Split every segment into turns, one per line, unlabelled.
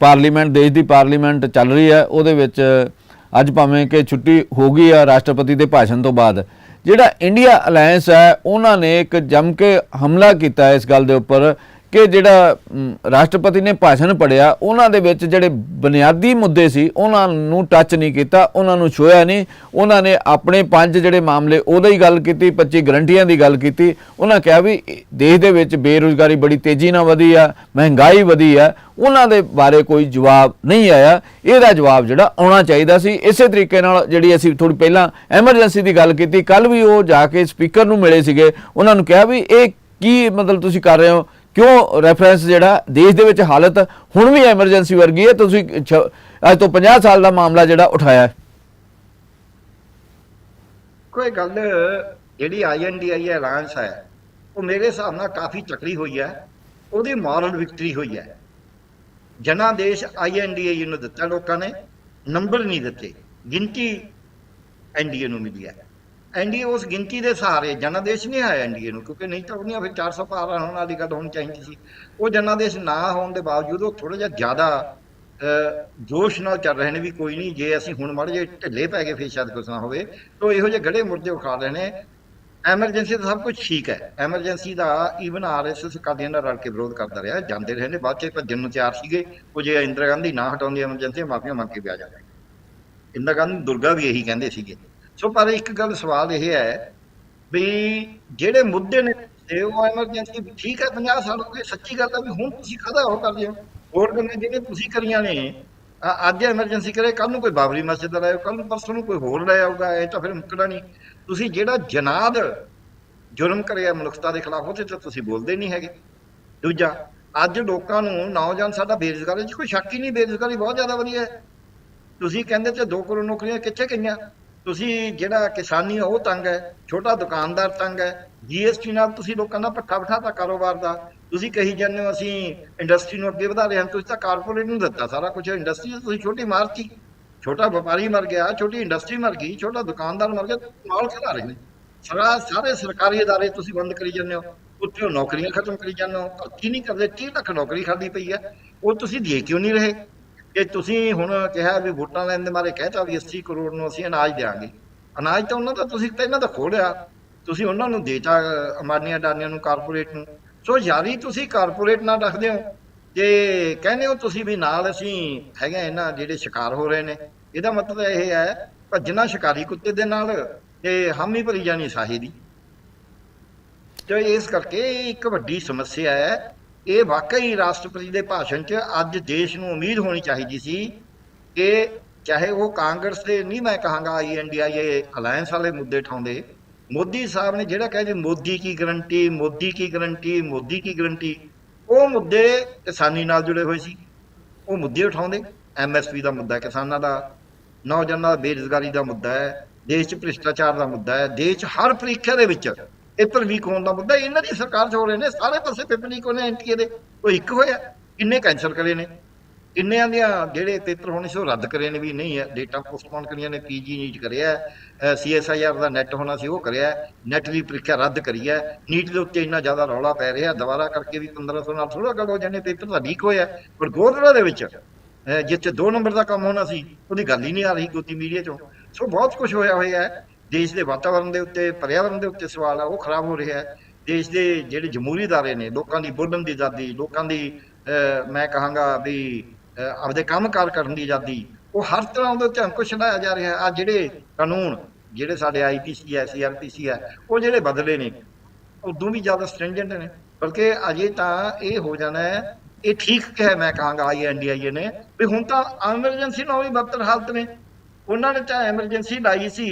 Parliament, ਦੇਸ਼ ਦੀ parliament ਚੱਲ ਰਹੀ ਹੈ, ਉਹਦੇ ਵਿੱਚ ਅੱਜ ਭਾਵੇਂ ਕਿ ਛੁੱਟੀ ਹੋ ਗਈ ਆ ਰਾਸ਼ਟਰਪਤੀ ਦੇ ਭਾਸ਼ਣ ਤੋਂ ਬਾਅਦ, ਜਿਹੜਾ ਇੰਡੀਆ ਅਲਾਈਅੰਸ ਹੈ, ਉਹਨਾਂ ਨੇ ਇੱਕ ਜੰਮ ਕੇ ਹਮਲਾ ਕੀਤਾ ਇਸ ਗੱਲ ਦੇ ਉੱਪਰ। ਕਿ ਜਿਹੜਾ ਰਾਸ਼ਟਰਪਤੀ ਨੇ ਭਾਸ਼ਣ ਪੜਿਆ ਉਹਨਾਂ ਦੇ ਵਿੱਚ ਜਿਹੜੇ ਬੁਨਿਆਦੀ ਮੁੱਦੇ ਸੀ, ਉਹਨਾਂ ਨੂੰ ਟੱਚ ਨਹੀਂ ਕੀਤਾ, ਉਹਨਾਂ ਨੂੰ ਛੋਇਆ ਨਹੀਂ। ਉਹਨਾਂ ਨੇ ਆਪਣੇ ਪੰਜ ਜਿਹੜੇ ਮਾਮਲੇ, ਉਹਦਾ ਹੀ ਗੱਲ ਕੀਤੀ 25 ਗਰੰਟੀਆਂ ਦੀ ਗੱਲ ਕੀਤੀ। ਉਹਨਾਂ ਕਿਹਾ ਵੀ ਦੇਸ਼ ਦੇ ਵਿੱਚ ਬੇਰੁਜ਼ਗਾਰੀ ਬੜੀ ਤੇਜ਼ੀ ਨਾਲ ਵਧੀ ਆ, ਮਹਿੰਗਾਈ ਵਧੀ ਆ। ਉਹਨਾਂ ਦੇ ਬਾਰੇ ਕੋਈ ਜਵਾਬ ਨਹੀਂ ਆਇਆ। ਇਹਦਾ ਜਵਾਬ ਜਿਹੜਾ ਆਉਣਾ ਚਾਹੀਦਾ ਸੀ। ਇਸੇ ਤਰੀਕੇ ਨਾਲ ਜਿਹੜੀ ਅਸੀਂ ਥੋੜੀ ਪਹਿਲਾਂ ਐਮਰਜੈਂਸੀ ਦੀ ਗੱਲ ਕੀਤੀ ਕੱਲ ਵੀ ਉਹ ਜਾ ਕੇ ਸਪੀਕਰ ਨੂੰ ਮਿਲੇ ਸੀਗੇ। ਉਹਨਾਂ ਨੂੰ ਕਿਹਾ ਵੀ, ਇਹ ਕੀ ਮਤਲਬ ਤੁਸੀਂ ਕਰ ਰਹੇ ਹੋ? ਕਿਉਂ ਰੈਫਰੈਂਸ ਜਿਹੜਾ ਦੇਸ਼ ਦੇ ਵਿੱਚ ਹਾਲਤ ਹੁਣ ਵੀ ਐਮਰਜੈਂਸੀ ਵਰਗੀ ਹੈ, ਤੁਸੀਂ ਛ- ਅੱਜ ਤੋਂ 50 ਸਾਲ ਦਾ ਮਾਮਲਾ ਜਿਹੜਾ ਉਠਾਇਆ ਹੈ।
ਕੋਈ ਗੱਲ ਜਿਹੜੀ ਆਈਐਨਡੀਆਈ ਐਲਾਂਸ ਹੈ ਉਹ ਮੇਰੇ ਹਿਸਾਬ ਨਾਲ ਕਾਫੀ ਚੱਕਰੀ ਹੋਈ ਹੈ, ਉਹਦੀ ਮੋਰਲ ਵਿਕਟਰੀ ਹੋਈ ਹੈ ਜਨਾਦੇਸ਼ ਆਈਐਨਡੀਆਈ ਨੂੰ ਦਿੱਤਾ, ਲੋਕਾਂ ਨੇ ਨੰਬਰ ਨਹੀਂ ਦਿੱਤੇ, ਗਿਣਤੀ ਐਨਡੀਏ ਨੂੰ ਮਿਲੀ ਹੈ ਐਨਡੀਏ ਉਸ ਗਿਣਤੀ ਦੇ ਸਹਾਰੇ ਜਨਾਦੇਸ਼ ਨਹੀਂ ਆਇਆ ਐਨਡੀਏ ਨੂੰ ਕਿਉਂਕਿ ਨਹੀਂ ਤਾਂ ਉਹਨੀਆਂ ਫਿਰ 400 ਪਾਰ ਹੋਣ ਵਾਲੀ ਗੱਲ ਹੋਣੀ ਚਾਹੀਦੀ ਸੀ। ਉਹ ਜਨਾਦੇਸ਼ ਨਾ ਹੋਣ ਦੇ ਬਾਵਜੂਦ ਉਹ ਥੋੜਾ ਜਿਹਾ ਜ਼ਿਆਦਾ ਅਹ, ਜੋਸ਼ ਨਾਲ ਚੱਲ ਰਹੇ ਨੇ ਵੀ ਕੋਈ ਨਹੀਂ ਜੇ ਅਸੀਂ ਹੁਣ ਮੜ ਜੇ ਢਿੱਲੇ ਪੈ ਗਏ ਫਿਰ ਸ਼ਾਇਦ ਕੁਛ ਨਾ ਹੋਵੇ ਤਾਂ ਇਹੋ ਜਿਹੇ ਗੜੇ ਮੁਰਦੇ ਉਖਾ ਰਹੇ ਨੇ। ਐਮਰਜੈਂਸੀ ਦਾ ਸਭ ਕੁਝ ਠੀਕ ਹੈ। ਐਮਰਜੈਂਸੀ ਦਾ ਈਵਨ ਆਰਐਸਐਸ ਕਾਦੀਆਂ ਨਾਲ ਰਲ ਕੇ ਵਿਰੋਧ ਕਰਦਾ ਰਿਹਾ ਜਾਂਦੇ ਰਹੇ ਨੇ ਬਾਅਦ ਚ ਭੱਜਣ ਨੂੰ ਤਿਆਰ ਸੀਗੇ। ਉਹ ਜੇ ਇੰਦਰਾ ਗਾਂਧੀ ਨਾ ਹਟਾਉਂਦੀ ਐਮਰਜੈਂਸੀ ਮਾਫੀਆਂ ਮੰਗ ਕੇ ਪਿਆ ਆ ਇੰਦਰਾ ਗਾਂਧੀ ਦੁਰਗਾ ਵੀ ਇਹੀ ਕਹਿੰਦੇ ਸੀਗੇ। ਸੋ ਪਰ ਇੱਕ ਗੱਲ ਸਵਾਲ ਇਹ ਹੈ ਵੀ ਜਿਹੜੇ ਮੁੱਦੇ ਨੇ ਤੇ ਉਹ ਐਮਰਜੈਂਸੀ ਠੀਕ ਹੈ 50 ਸਾਲ ਹੋ ਗਏ, ਸੱਚੀ ਗੱਲ ਹੈ ਵੀ ਹੁਣ ਤੁਸੀਂ ਕਾਹਦਾ ਉਹ ਕਰਦੇ ਹੋ? ਹੋਰ ਗੱਲਾਂ ਜਿਹੜੇ ਤੁਸੀਂ ਕਰੀਆਂ ਨੇ ਅੱਜ ਐਮਰਜੈਂਸੀ ਕਰੇ ਕੱਲ ਨੂੰ ਕੋਈ ਬਾਬਰੀ ਮਸਜਿਦ ਦਾ ਲਾਇਓ ਕੱਲ ਨੂੰ ਪਰਸੋਂ ਨੂੰ ਕੋਈ ਹੋਰ ਲੈ ਆਊਗਾ, ਇਹ ਤਾਂ ਫਿਰ ਮੁੱਕਣਾ ਨਹੀਂ। ਤੁਸੀਂ ਜਿਹੜਾ ਜਨਾਦ ਜੁਰਮ ਕਰਿਆ ਮਨੁੱਖਤਾ ਦੇ ਖਿਲਾਫ, ਉਹਦੇ ਤੇ ਤੁਸੀਂ ਬੋਲਦੇ ਨਹੀਂ ਹੈਗੇ। ਦੂਜਾ, ਅੱਜ ਲੋਕਾਂ ਨੂੰ ਨੌਜਵਾਨ ਸਾਡਾ ਬੇਰੁਜ਼ਗਾਰੀ 'ਚ ਕੋਈ ਸ਼ੱਕ ਹੀ ਨਹੀਂ, ਬੇਰੁਜ਼ਗਾਰੀ ਬਹੁਤ ਜ਼ਿਆਦਾ ਵਧੀਆ ਹੈ। ਤੁਸੀਂ ਕਹਿੰਦੇ ਤੇ 2 ਕਰੋੜ ਨੌਕਰੀਆਂ ਕਿੱਥੇ ਗਈਆਂ? ਤੁਸੀਂ ਜਿਹੜਾ ਕਿਸਾਨੀ ਆ ਉਹ ਤੰਗ ਹੈ ਛੋਟਾ ਦੁਕਾਨਦਾਰ ਤੰਗ ਹੈ ਜੀਐਸਟੀ ਨਾਲ ਤੁਸੀਂ ਲੋਕਾਂ ਦਾ ਪੱਠਾ ਬਿਠਾਤਾ ਕਾਰੋਬਾਰ ਦਾ ਤੁਸੀਂ ਕਹੀ ਜਾਂਦੇ ਹੋ ਅਸੀਂ ਇੰਡਸਟਰੀ ਨੂੰ ਅੱਗੇ ਵਧਾ ਰਹੇ ਹਾਂ ਤੁਸੀਂ ਤਾਂ ਕਾਰਪੋਰੇਟ ਨੂੰ ਦਿੱਤਾ ਸਾਰਾ ਕੁਝ ਇੰਡਸਟਰੀ ਤੁਸੀਂ ਛੋਟੀ ਮਾਰਤੀ ਛੋਟਾ ਵਪਾਰੀ ਮਰ ਗਿਆ ਛੋਟੀ ਇੰਡਸਟਰੀ ਮਰ ਗਈ ਛੋਟਾ ਦੁਕਾਨਦਾਰ ਮਰ ਗਿਆ ਨਾਲ ਖਿਲਾ ਰਹੇ ਨੇ ਸਾਰਾ ਸਾਰੇ ਸਰਕਾਰੀ ادارے ਤੁਸੀਂ ਬੰਦ ਕਰੀ ਜਾਂਦੇ ਹੋ ਉੱਥੇ ਨੌਕਰੀਆਂ ਖਤਮ ਕਰੀ ਜਾਂਦੇ ਹੋ ਭਰਤੀ ਨਹੀਂ ਕਰਦੇ 30 ਲੱਖ ਨੌਕਰੀ ਖਾਲੀ ਪਈ ਹੈ ਉਹ ਤੁਸੀਂ ਦੇ ਕਿਉਂ ਨਹੀਂ ਰਹੇ ਕਿ ਤੁਸੀਂ ਹੁਣ ਕਿਹਾ ਵੀ ਵੋਟਾਂ ਲੈਣ ਦੇ ਮਾਰੇ ਕਹਿਤਾ ਵੀ 80 ਕਰੋੜ ਨੂੰ ਅਸੀਂ ਅਨਾਜ ਦੇਾਂਗੇ ਅਨਾਜ ਤਾਂ ਉਹਨਾਂ ਦਾ ਤੁਸੀਂ ਪਹਿਲਾਂ ਤਾਂ ਖੋਲਿਆ ਤੁਸੀਂ ਉਹਨਾਂ ਨੂੰ ਦੇਤਾ, ਅਮਾਨੀਆਂ ਡਾਨੀਆਂ ਨੂੰ, ਕਾਰਪੋਰੇਟ ਨੂੰ। ਸੋ ਯਾਰੀ ਤੁਸੀਂ ਕਾਰਪੋਰੇਟ ਨਾਲ ਰੱਖਦੇ ਹੋ ਤੇ ਕਹਿੰਦੇ ਹੋ ਤੁਸੀਂ ਵੀ ਨਾਲ ਅਸੀਂ ਹੈਗੇ ਇਹਨਾਂ ਜਿਹੜੇ ਸ਼ਿਕਾਰ ਹੋ ਰਹੇ ਨੇ, ਇਹਦਾ ਮਤਲਬ ਇਹ ਹੈ, ਭੱਜਣਾ ਸ਼ਿਕਾਰੀ ਕੁੱਤੇ ਦੇ ਨਾਲ ਤੇ ਹਾਮੀ ਭਰੀ ਜਾਣੀ ਸਾਹੀ ਦੀ। ਤੇ ਇਸ ਕਰਕੇ ਇੱਕ ਵੱਡੀ ਸਮੱਸਿਆ ਹੈ ਇਹ ਵਾਕਈ ਰਾਸ਼ਟਰਪਤੀ ਦੇ ਭਾਸ਼ਣ 'ਚ ਅੱਜ ਦੇਸ਼ ਨੂੰ ਉਮੀਦ ਹੋਣੀ ਚਾਹੀਦੀ ਸੀ ਕਿ ਚਾਹੇ ਉਹ ਕਾਂਗਰਸ ਦੇ, ਨਹੀਂ ਮੈਂ ਕਹਾਂਗਾ ਆਈਐਨਡੀਆਈ ਅਲਾਈਅੰਸ ਵਾਲੇ ਮੁੱਦੇ ਠਾਉਂਦੇ, ਮੋਦੀ ਸਾਹਿਬ ਨੇ ਜਿਹੜਾ ਕਹਿੰਦੇ ਮੋਦੀ ਕੀ ਗਰੰਟੀ, ਮੋਦੀ ਕੀ ਗਰੰਟੀ, ਮੋਦੀ ਕੀ ਗਰੰਟੀ, ਉਹ ਮੁੱਦੇ ਕਿਸਾਨੀ ਨਾਲ ਜੁੜੇ ਹੋਏ ਸੀ। ਉਹ ਮੁੱਦੇ ਉਠਾਉਂਦੇ ਐਮਐਸਪੀ ਦਾ ਮੁੱਦਾ ਕਿਸਾਨਾਂ ਦਾ, ਨੌਜਵਾਨਾਂ ਦਾ ਬੇਰੁਜ਼ਗਾਰੀ ਦਾ ਮੁੱਦਾ ਹੈ, ਦੇਸ਼ 'ਚ ਭ੍ਰਿਸ਼ਟਾਚਾਰ ਦਾ ਮੁੱਦਾ ਹੈ, ਦੇਸ਼ 'ਚ ਹਰ ਪ੍ਰੀਖਿਆ ਦੇ ਵਿੱਚ ਪੇਪਰ ਵੀਕ ਹੋਣ ਦਾ ਮੁੱਦਾ? ਇਹਨਾਂ ਦੀ ਸਰਕਾਰ 'ਚ ਹੋ ਰਹੇ ਨੇ, ਸਾਰੇ ਪਾਸੇ ਪੇਪਰ ਲੀਕ ਹੋਣੇ ਐਨਟੀਏ ਦੇ। ਉਹ ਇੱਕ ਹੋਇਆ, ਕਿੰਨੇ ਕੈਂਸਲ ਕਰੇ ਨੇ? ਕਿੰਨਿਆਂ ਦੀਆਂ ਜਿਹੜੇ ਪੇਪਰ ਹੋਣੇ ਸੀ, ਉਹ ਰੱਦ ਕਰੇ ਨੇ ਵੀ ਨਹੀਂ ਹੈ। ਡੇਟਾ ਪੋਸਟਪੋਨ ਕਰੀਆਂ ਨੇ ਪੀਜੀ ਨੀਟ ਕਰਿਆ ਸੀਐਸਆਈਆਰ ਦਾ ਨੈਟ ਹੋਣਾ ਸੀ, ਉਹ ਕਰਿਆ ਨੈਟ ਦੀ ਪ੍ਰੀਖਿਆ ਰੱਦ ਕਰੀ ਹੈ। ਨੀਟ ਦੇ ਉੱਤੇ ਇੰਨਾ ਜ਼ਿਆਦਾ ਰੌਲਾ ਪੈ ਰਿਹਾ ਦੁਬਾਰਾ ਕਰਕੇ ਵੀ 1500 ਨਾਲ ਥੋੜਾ ਗੱਲ ਹੋ ਜਾਣੇ ਪੇਪਰ ਤਾਂ ਲੀਕ ਹੋਇਆ ਪਰ ਗੋਦਰਾ ਦੇ ਵਿੱਚ ਜਿੱਥੇ 2 ਨੰਬਰ ਦਾ ਕੰਮ ਹੋਣਾ ਸੀ, ਉਹਦੀ ਗੱਲ ਹੀ ਨਹੀਂ ਆ ਰਹੀ ਗੋਦੀ ਮੀਡੀਆ ਚੋਂ। ਸੋ ਬਹੁਤ ਕੁਝ ਹੋਇਆ ਹੋਇਆ ਹੈ। ਦੇਸ਼ ਦੇ ਵਾਤਾਵਰਣ ਦੇ ਉੱਤੇ ਪਰਿਆਵਰਣ ਦੇ ਉੱਤੇ ਸਵਾਲ ਆ, ਉਹ ਖਰਾਬ ਹੋ ਰਿਹਾ ਹੈ। ਦੇਸ਼ ਦੇ ਜਿਹੜੇ ਜਮਹੂਰੀ ਦਾਰੇ ਨੇ, ਲੋਕਾਂ ਦੀ ਬੋਲਣ ਦੀ ਆਜ਼ਾਦੀ, ਲੋਕਾਂ ਦੀ ਮੈਂ ਕਹਾਂਗਾ ਵੀ ਆਪਦੇ ਕੰਮ ਕਾਰ ਕਰਨ ਦੀ ਆਜ਼ਾਦੀ, ਉਹ ਹਰ ਤਰ੍ਹਾਂ ਦੇ ਉੱਤੇ ਅੰਕੁਸ਼ ਲਾਇਆ ਜਾ ਰਿਹਾ ਆ ਜਿਹੜੇ ਕਾਨੂੰਨ, ਜਿਹੜੇ ਸਾਡੇ ਆਈਪੀਸੀ ਐ ਸੀਆਰਪੀਸੀ ਐ ਉਹ ਜਿਹੜੇ ਬਦਲੇ ਨੇ, ਉਦੋਂ ਵੀ ਜ਼ਿਆਦਾ ਸਟ੍ਰਿੰਜੈਂਟ ਨੇ। ਬਲਕਿ ਅਜੇ ਤਾਂ ਇਹ ਹੋ ਜਾਣਾ ਹੈ, ਇਹ ਠੀਕ ਹੈ ਮੈਂ ਕਹਾਂਗਾ ਆਈ ਐਨ ਡੀ ਆਈਐਨਡੀਆਈਏ ਨੇ, ਵੀ ਹੁਣ ਤਾਂ ਐਮਰਜੈਂਸੀ ਨਾਲ ਵੀ ਬਦਤਰ ਹਾਲਤ ਨੇ। ਉਹਨਾਂ ਨੇ ਤਾਂ ਐਮਰਜੈਂਸੀ ਲਾਈ ਸੀ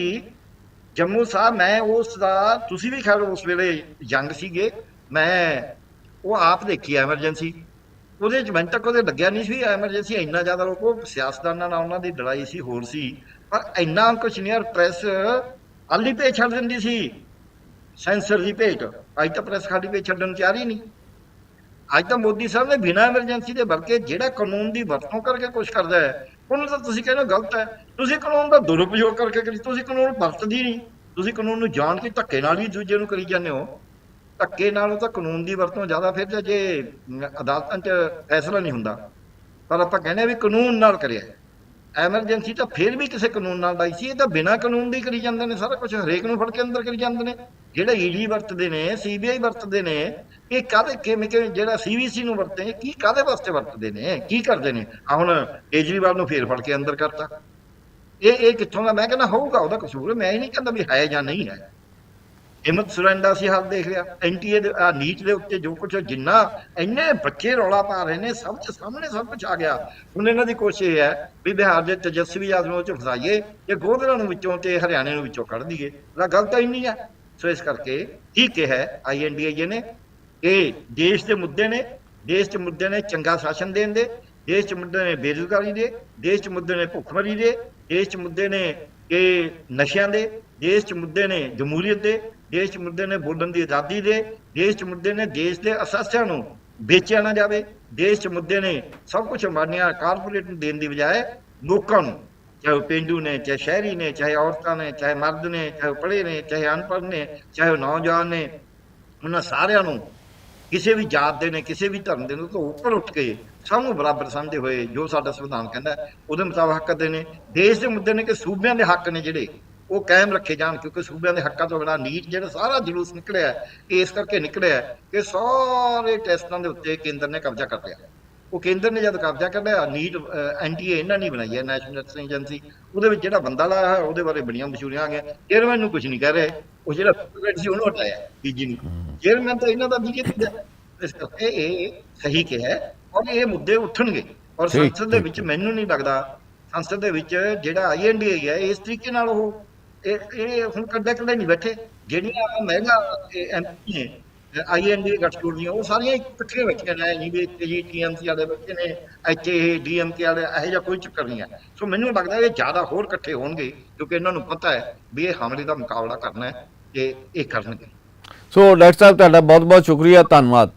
ਜੰਮੂ ਸਾਹਿਬ, ਮੈਂ ਉਸ ਦਾ, ਤੁਸੀਂ ਵੀ ਖੈਰ ਉਸ ਵੇਲੇ ਜੰਗ ਸੀਗੇ, ਮੈਂ ਉਹ ਆਪ ਦੇਖੀ ਐਮਰਜੈਂਸੀ। ਉਹਦੇ ਚ ਮੈਨੂੰ ਤੱਕ ਉਹਦੇ ਲੱਗਿਆ ਨਹੀਂ ਸੀ ਐਮਰਜੈਂਸੀ, ਇੰਨਾ ਜ਼ਿਆਦਾ ਲੋਕ, ਉਹ ਸਿਆਸਤਦਾਨਾਂ ਨਾਲ ਉਹਨਾਂ ਦੀ ਲੜਾਈ ਸੀ, ਹੋਰ ਸੀ। ਪਰ ਇੰਨਾ ਕੁਛ ਨਹੀਂ ਯਾਰ ਪ੍ਰੈਸ ਅਲੀ ਪੇ ਛੱਡ ਦਿੰਦੀ ਸੀ। ਸੈਂਸਰ ਦੀ ਭੇਟ, ਅੱਜ ਤਾਂ ਪ੍ਰੈਸ ਖਾਲੀ ਪੇ ਛੱਡਣ ਤਿਆਰ ਹੀ ਨਹੀਂ। ਅੱਜ ਤਾਂ ਮੋਦੀ ਸਾਹਿਬ ਨੇ ਬਿਨਾਂ ਐਮਰਜੈਂਸੀ ਦੇ ਬਲਕਿ ਜਿਹੜਾ ਕਾਨੂੰਨ ਦੀ ਵਰਤੋਂ ਕਰਕੇ ਕੁਝ ਕਰਦਾ ਹੈ ਉਹਨੂੰ ਤਾਂ ਤੁਸੀਂ ਕਹਿੰਦੇ ਹੋ ਗਲਤ ਹੈ। ਤੁਸੀਂ ਕਾਨੂੰਨ ਦਾ ਦੁਰਉਪਯੋਗ ਕਰਕੇ ਕਰੀ ਤੁਸੀਂ ਕਾਨੂੰਨ ਵਰਤਦੀ ਨਹੀਂ। ਤੁਸੀਂ ਕਾਨੂੰਨ ਨੂੰ ਜਾਣ ਕੇ ਧੱਕੇ ਨਾਲ ਵੀ ਦੂਜੇ ਨੂੰ ਕਰੀ ਜਾਂਦੇ ਹੋ। ਧੱਕੇ ਨਾਲੋਂ ਤਾਂ ਕਾਨੂੰਨ ਦੀ ਵਰਤੋਂ ਜ਼ਿਆਦਾ ਫਿਰ ਜੇ ਅਮ, ਅਦਾਲਤਾਂ 'ਚ ਫੈਸਲਾ ਨਹੀਂ ਹੁੰਦਾ ਪਰ ਆਪਾਂ ਕਹਿੰਦੇ ਆ ਵੀ ਕਾਨੂੰਨ ਨਾਲ ਕਰਿਆ। ਐਮਰਜੈਂਸੀ ਤਾਂ ਫਿਰ ਵੀ ਕਿਸੇ ਕਾਨੂੰਨ ਨਾਲ ਲਾਈ ਸੀ ਇਹ ਤਾਂ ਬਿਨਾਂ ਕਾਨੂੰਨ ਦੇ ਕਰੀ ਜਾਂਦੇ ਨੇ ਸਾਰਾ ਕੁਝ ਹਰੇਕ ਨੂੰ ਫੜ ਕੇ ਅੰਦਰ ਕਰੀ ਜਾਂਦੇ ਨੇ। ਜਿਹੜਾ ਈਡੀ ਵਰਤਦੇ ਨੇ ਸੀਬੀਆਈ ਵਰਤਦੇ ਨੇ ਇਹ ਕਾਹਦੇ ਕਿਵੇਂ ਕਿਵੇਂ ਜਿਹੜਾ ਸੀਵੀਸੀ ਨੂੰ ਵਰਤੇ ਕੀ ਕਾਹਦੇ ਵਾਸਤੇ ਵਰਤਦੇ ਨੇ, ਕੀ ਕਰਦੇ ਨੇ? ਆ ਹੁਣ ਕੇਜਰੀਵਾਲ ਨੂੰ ਫੇਰ ਫੜ ਕੇ ਅੰਦਰ ਕਰਤਾ। ਇਹ ਇਹ ਕਿੱਥੋਂ ਦਾ? ਮੈਂ ਕਹਿੰਦਾ ਹੋਊਗਾ, ਉਹਦਾ ਕਸੂਰ ਮੈਂ ਇਹ ਨਹੀਂ ਕਹਿੰਦਾ ਵੀ ਹੈ ਜਾਂ ਨਹੀਂ ਹੈ। ਹਿੰਮਤ ਸੁਰੰਦਾ ਸੀ ਹਾਲ ਦੇਖ ਲਿਆ। ਐਨਟੀਏ ਦੇ ਆ ਨੀਚ ਦੇ ਉੱਤੇ ਜੋ ਕੁਝ ਜਿੰਨਾ ਇੰਨੇ ਬੱਚੇ ਰੌਲਾ ਪਾ ਰਹੇ ਨੇ, ਸਭ ਦੇ ਸਾਹਮਣੇ ਸਭ ਕੁਝ ਆ ਗਿਆ। ਹੁਣ ਇਹਨਾਂ ਦੀ ਕੋਸ਼ਿਸ਼ ਇਹ ਹੈ ਵੀ ਬਿਹਾਰ ਦੇ ਤੇਜਸਵੀ ਯਾਦਵ ਉਹ ਚ ਫਸਾਈਏ ਤੇ ਗੋਦਰਾਂ ਨੂੰ ਵਿੱਚੋਂ ਤੇ ਹਰਿਆਣੇ ਨੂੰ ਵਿੱਚੋਂ ਕੱਢ ਦਈਏ। ਤਾਂ ਗਲਤ ਤਾਂ ਇੰਨੀ ਹੈ। ਸੋ ਇਸ ਕਰਕੇ ਠੀਕ ਹੈ? ਆਈਐਨਡੀਏ ਨੇ ਇਹ ਦੇਸ਼ ਦੇ ਮੁੱਦੇ ਨੇ ਦੇਸ਼ ਦੇ ਮੁੱਦੇ ਨੇ ਚੰਗਾ ਸ਼ਾਸਨ ਦੇਣ ਦੇ ਦੇਸ਼ ਦੇ ਮੁੱਦੇ ਨੇ ਬੇਰੁਜ਼ਗਾਰੀ ਦੇ ਦੇਸ਼ ਦੇ ਮੁੱਦੇ ਨੇ ਭੁੱਖਮਰੀ ਦੇ ਦੇਸ਼ ਦੇ ਮੁੱਦੇ ਨੇ ਇਹ ਨਸ਼ਿਆਂ ਦੇ ਦੇਸ਼ ਚ ਮੁੱਦੇ ਨੇ ਜਮਹੂਰੀਅਤ ਦੇ ਦੇਸ਼ ਚ ਮੁੱਦੇ ਨੇ ਬੋਲਣ ਦੀ ਆਜ਼ਾਦੀ ਦੇ ਦੇਸ਼ ਚ ਮੁੱਦੇ ਨੇ ਦੇਸ਼ ਦੇ ਅਸਾਸਿਆਂ ਨੂੰ ਵੇਚਿਆ ਨਾ ਜਾਵੇ ਦੇਸ਼ ਚ ਮੁੱਦੇ ਨੇ ਸਭ ਕੁਝ ਮਾਨਿਆ ਕਾਰਪੋਰੇਟ ਨੂੰ ਦੇਣ ਦੀ ਬਜਾਏ ਲੋਕਾਂ ਨੂੰ ਚਾਹੇ ਉਹ ਪੇਂਡੂ ਨੇ ਚਾਹੇ ਸ਼ਹਿਰੀ ਨੇ ਚਾਹੇ ਔਰਤਾਂ ਨੇ ਚਾਹੇ ਮਰਦ ਨੇ ਚਾਹੇ ਉਹ ਪੜ੍ਹੇ ਨੇ ਚਾਹੇ ਅਨਪੜ੍ਹ ਨੇ ਚਾਹੇ ਉਹ ਨੌਜਵਾਨ ਨੇ ਉਹਨਾਂ ਸਾਰਿਆਂ ਨੂੰ ਕਿਸੇ ਵੀ ਜਾਤ ਦੇ ਨੇ, ਕਿਸੇ ਵੀ ਧਰਮ ਦੇ ਨੇ, ਉਹ ਤੋਂ ਉੱਪਰ ਉੱਠ ਕੇ ਸਭ ਨੂੰ ਬਰਾਬਰ ਸਮਝਦੇ ਹੋਏ ਜੋ ਸਾਡਾ ਸੰਵਿਧਾਨ ਕਹਿੰਦਾ ਉਹਦੇ ਮੁਤਾਬਕ ਹੱਕ ਦੇ ਨੇ। ਦੇਸ਼ ਦੇ ਮੁੱਦੇ ਨੇ ਕਿ ਸੂਬਿਆਂ ਦੇ ਹੱਕ ਨੇ ਜਿਹੜੇ, ਉਹ ਕਾਇਮ ਰੱਖੇ ਜਾਣ, ਕਿਉਂਕਿ ਸੂਬਿਆਂ ਦੇ ਹੱਕਾਂ ਤੋਂ ਬਿਨਾਂ ਨੀਟ ਜਿਹੜਾ ਸਾਰਾ ਜਲੂਸ ਨਿਕਲਿਆ ਇਸ ਕਰਕੇ ਨਿਕਲਿਆ ਕਿ ਸਾਰੇ ਟੈਸਟਾਂ ਦੇ ਉੱਤੇ ਕੇਂਦਰ ਨੇ ਕਬਜ਼ਾ ਕਰ ਲਿਆ। ਉਹ ਕੇਂਦਰ ਨੇ ਜਦ ਕਬਜ਼ਾ ਕਰ ਲਿਆ ਨੀਟ ਐਨਟੀਏ ਇਹਨਾਂ ਨੇ ਬਣਾਈ ਹੈ ਨੈਸ਼ਨਲ ਟੈਸਟਿੰਗ ਏਜੰਸੀ ਉਹਦੇ ਵਿੱਚ ਜਿਹੜਾ ਬੰਦਾ ਲਾਇਆ ਹੈ ਉਹਦੇ ਬਾਰੇ ਬੜੀਆਂ ਮਸ਼ਹੂਰੀਆਂ ਆ ਗਈਆਂ। ਚੇਅਰਮੈਨ ਨੂੰ ਕੁਝ ਨਹੀਂ ਕਹਿ ਰਹੇ। ਉਹ ਜਿਹੜਾ ਪ੍ਰੈਜ਼ੀਡੈਂਟ ਸੀ ਉਹਨੂੰ ਹਟਾਇਆ ਪੀਜੀ ਨੂੰ। ਚੇਅਰਮੈਨ ਤਾਂ ਇਹਨਾਂ ਦਾ ਦਾ ਹੈ। ਇਸ ਕਰਕੇ ਇਹ ਸਹੀ ਕਿਹਾ ਹੈ ਔਰ ਇਹ ਮੁੱਦੇ ਉੱਠਣਗੇ। ਔਰ ਸੰਸਦ ਦੇ ਵਿੱਚ ਮੈਨੂੰ ਨਹੀਂ ਲੱਗਦਾ ਸੰਸਦ ਦੇ ਵਿੱਚ ਜਿਹੜਾ ਆਈਐਨਡੀਏ ਹੈ ਇਸ ਤਰੀਕੇ ਨਾਲ ਉਹ ਇਹ ਇਹ ਹੁਣ ਕੱਢੇ ਕੱਢੇ ਨਹੀਂ ਬੈਠੇ। ਜਿਹੜੀਆਂ ਮਹਿਲਾ ਐਮਪੀ ਨੇ ਆਈਐਨਡੀਏ ਗੱਠਜੋੜ ਦੀਆਂ, ਉਹ ਸਾਰੀਆਂ ਇਕੱਠੀਆਂ ਬੈਠੀਆਂ ਨੇ ਨਹੀਂ ਵੀ ਇੱਥੇ ਜੀ ਟੀਐਮਸੀ ਵਾਲੇ ਬੱਚੇ ਨੇ ਇੱਥੇ ਇਹ ਡੀਐਮਕੇ ਵਾਲੇ, ਇਹੋ ਜਿਹਾ ਕੋਈ ਚੱਕਰ ਨਹੀਂ ਹੈ। ਸੋ ਮੈਨੂੰ ਲੱਗਦਾ ਇਹ ਜ਼ਿਆਦਾ ਹੋਰ ਇਕੱਠੇ ਹੋਣਗੇ ਕਿਉਂਕਿ ਇਹਨਾਂ ਨੂੰ ਪਤਾ ਹੈ ਵੀ ਇਹ ਹਮਲੇ ਦਾ ਮੁਕਾਬਲਾ ਕਰਨਾ ਹੈ, ਤੇ ਇਹ ਕਰਨਗੇ।
ਸੋ ਡਾਕਟਰ ਸਾਹਿਬ, ਤੁਹਾਡਾ ਬਹੁਤ ਬਹੁਤ ਸ਼ੁਕਰੀਆ, ਧੰਨਵਾਦ।